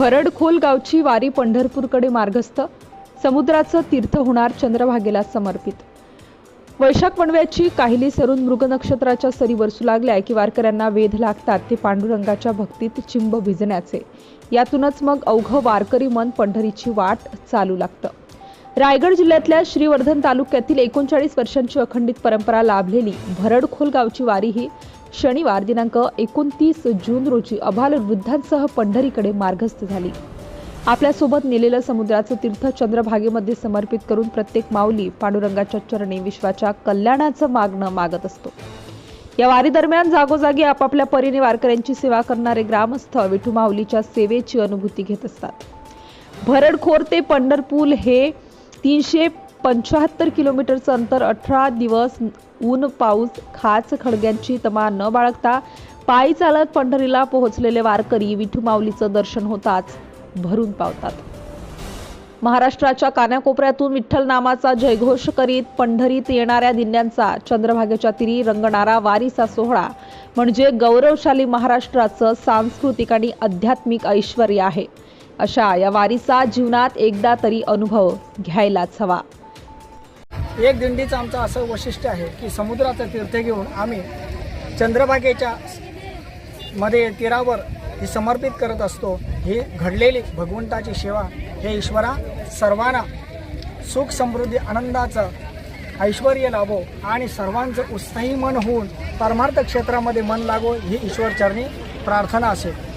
भरडखोल गावची वारी पंढरपूरकडे मार्गस्थ. समुद्राचं तीर्थ होणार चंद्रभागेला समर्पित. वैशाख पणव्याची काहिली सरून मृग नक्षत्राच्या सरी वरसू लागल्या की वारकऱ्यांना वेध लागतात ते पांडुरंगाच्या भक्तीत चिंब भिजण्याचे. यातूनच मग अवघं वारकरी मन पंढरीची वाट चालू लागतं. रायगड जिल्ह्यातल्या श्रीवर्धन तालुक्यातील एकोणचाळीस वर्षांची अखंडित परंपरा लाभलेली भरडखोल गावची वारी ही शनिवार दिनांक एकोणतीस जून रोजी अभाल वृद्धांसह पंढरीकडे मार्गस्थ झाली. आपल्यासोबत नेलेलं समुद्राचं तीर्थ चंद्रभागेमध्ये समर्पित करून प्रत्येक माऊली पांडुरंगाच्या चरणी विश्वाच्या कल्याणाचं मागणं मागत असतो. या वारीदरम्यान जागोजागी आपापल्या परीने वारकऱ्यांची सेवा करणारे ग्रामस्थ विठू माऊलीच्या सेवेची अनुभूती घेत असतात. भरडखोर ते पंढरपूर हे तीनशे पंच्याहत्तर किलोमीटरचं अंतर अठरा दिवस ऊन पाऊस खाच खडग्यांची तमा न बाळगता पायी चालत पंढरीला पोहोचलेले वारकरी विठू माऊलीचं दर्शन होताच भरून पावतात. महाराष्ट्राच्या कानाकोपऱ्यातून विठ्ठल नामाचा जयघोष करीत पंढरीत येणाऱ्या दिंड्यांचा चंद्रभागेच्या तिरी रंगणारा वारीचा सोहळा म्हणजे गौरवशाली महाराष्ट्राचं सांस्कृतिक आणि आध्यात्मिक ऐश्वर आहे. अशा या वारीचा जीवनात एकदा तरी अनुभव घ्यायलाच हवा. एक दिंडीचं आमचं असं वैशिष्ट्य आहे की समुद्राचं तीर्थ घेऊन आम्ही चंद्रभागेच्या मध्ये तीरावर ही समर्पित करत असतो. ही घडलेली भगवंताची सेवा. हे ईश्वरा सर्वांना सुख समृद्धी आनंदाचं ऐश्वर लाभो आणि सर्वांचं उत्साही मन होऊन परमार्थ क्षेत्रामध्ये मन लागो ही ईश्वर चरणी प्रार्थना असेल.